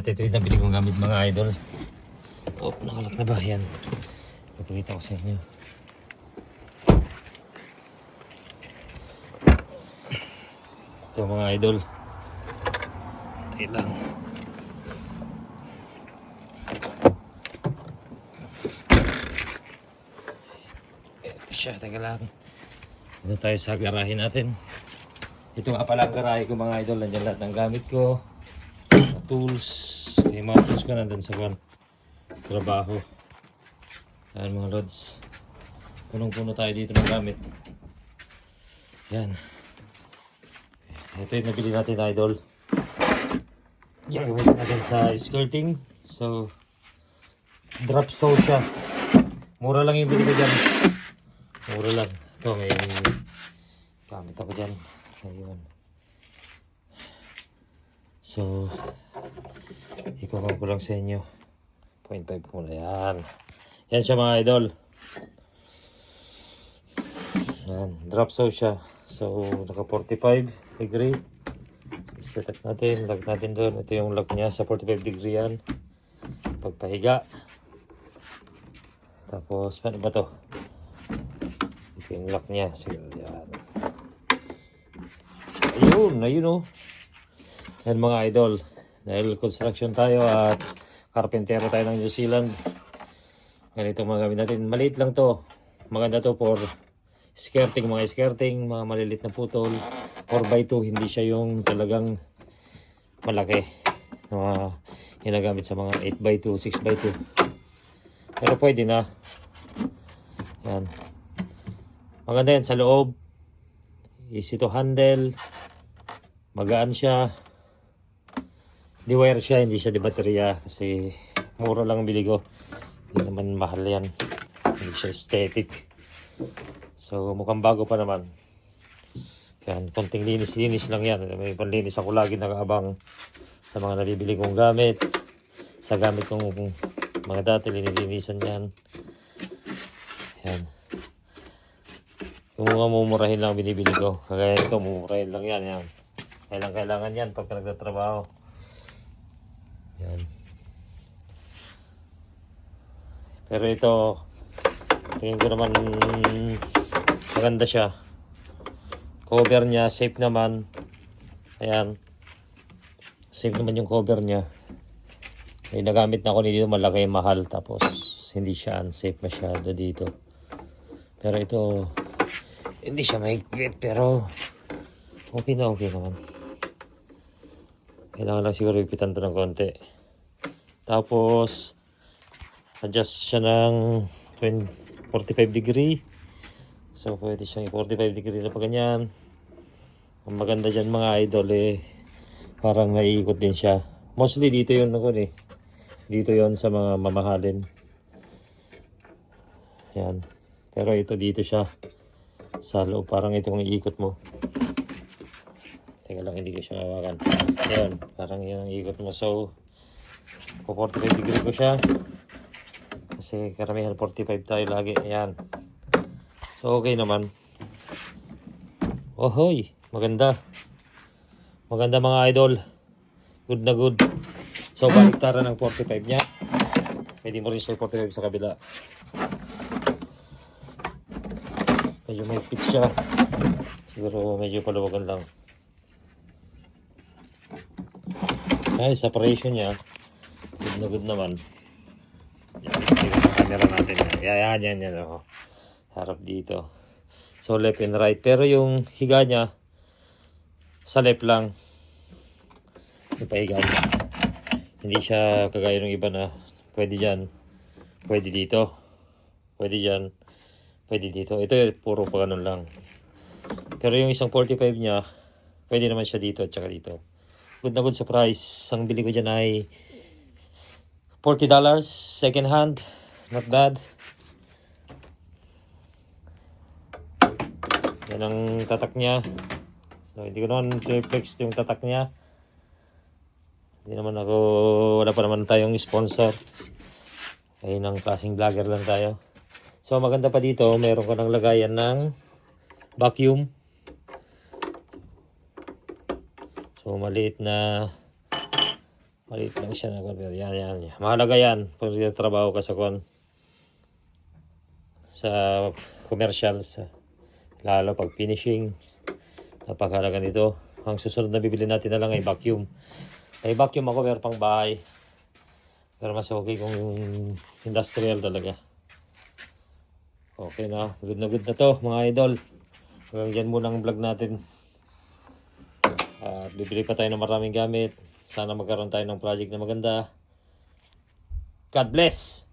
At ito yung nabili kong gamit mga idol. Oh, nakalak na ba? Yan. Ipakita ko sa inyo. Ito mga idol. Ito lang. Ito siya, teka lang. Ito tayo sa garahe natin. Ito nga pala ang garahe ko mga idol. Nandiyan lahat ng gamit ko. Tools. Yung mga tools ko nandun sa kwan. Trabaho. Ayan mga lods. Punong-puno tayo dito ng gamit. Yan. Ito yung nabili natin idol. Yan, gamitin natin sa skirting. So, drop sew siya. Mura lang yung bili ko dyan. Mura lang. Ito, may gamit ako dyan. Ayun. So, ikuha ko lang sa inyo. 0.5 muna yan. Yan siya mga idol. Yan, drop sew siya. So, naka 45 degree. Set up natin, lock natin doon. Ito yung lock niya sa 45 degree yan. Pagpahiga. Tapos, paano ba to? Ito yung lock niya. Sige, yan. Ayun, ayun oh. Yan mga idol. Dahil construction tayo at karpentero tayo ng New Zealand. Ganito mga gamit natin. Maliit lang to. Maganda to for skirting, mga skirting, mga malilit na putol. 4x2, hindi siya yung talagang malaki. Mga ginagamit sa mga 8x2, 6x2. Pero pwede na. Yan. Maganda yan sa loob. Easy to handle. Magaan siya. Di wire siya, hindi siya di baterya. Kasi mura lang ang bili ko. Hindi naman mahal yan. Hindi siya aesthetic. So mukhang bago pa naman. Yan, konting linis-linis lang yan. May panlinis ako lagi nakaabang sa mga nabibili kong gamit. Sa gamit kong mga dati, linilinisan yan. Yan. Yung mga mumurahin lang binibili ko. Kagaya ito, mumurahin lang yan. yan. Kailangan kailangan yan pagka nagtatrabaho. Yan. Pero ito, tingin ko naman maganda siya. Cover niya, safe naman. Ayan. Safe naman yung cover niya. Ay, nagamit na ako nito malaki, mahal. Tapos, hindi siya unsafe masyado dito. Pero ito, hindi siya mahigpit. Pero, okay na okay naman. Kailangan lang siguro ipitan to ng konti. Tapos, adjust siya ng 20, 45 degree. So, pwede siyang 45 degree na pa ganyan. Ang maganda dyan mga idol eh, parang naiikot din siya. Mostly dito yun ako eh. Dito yon sa mga mamahalin. Yan. Pero ito dito siya. Sa loob, parang itong iikot mo. Teka lang, hindi ko siya hawakan. Ayan, parang yung ikot mo. So, po 45 degree ko siya. Kasi karamihan 45 tayo lagi. Ayan. So, okay naman. Ohoy, maganda. Maganda mga idol. Good na good. So, baliktaran ng 45 niya. Pwede mo rin siya 45 sa kabila. Medyo may fit siya. Siguro medyo paluwagan lang. Ay, separation niya. Good na good naman. Yan, ang camera natin. Yan, yan, yan. Oh. Harap dito. So, left and right. Pero yung higa niya, sa left lang. Yung pahiga niya. Hindi siya kagaya ng iba na pwede dyan. Pwede dito. Pwede dyan. Pwede dito. Ito puro pa ganun lang. Pero yung isang 45 niya, pwede naman siya dito at saka dito. Good na good sa price. Ang bili ko dyan ay $40 second hand. Not bad. Yan ang tatak niya. So, hindi ko naman flex yung tatak niya. Hindi naman ako, wala pa naman tayong sponsor. Ayun ang klaseng vlogger lang tayo. So, maganda pa dito, meron ka ng lagayan ng vacuum. So, maliit na Maliit lang siya na conveyor. Yan, yan, yan. Mahalaga yan pag trabaho ka sa kon sa commercials. Lalo pag finishing. Napakahalaga nito. Ang susunod na bibili natin na lang ay vacuum. May vacuum ako pero pang bahay. Pero mas okay kung yung industrial talaga. Okay na. Good na good na to mga idol. Hanggang dyan muna ang vlog natin. At bibili pa tayo ng maraming gamit. Sana magkaroon tayo ng project na maganda. God bless!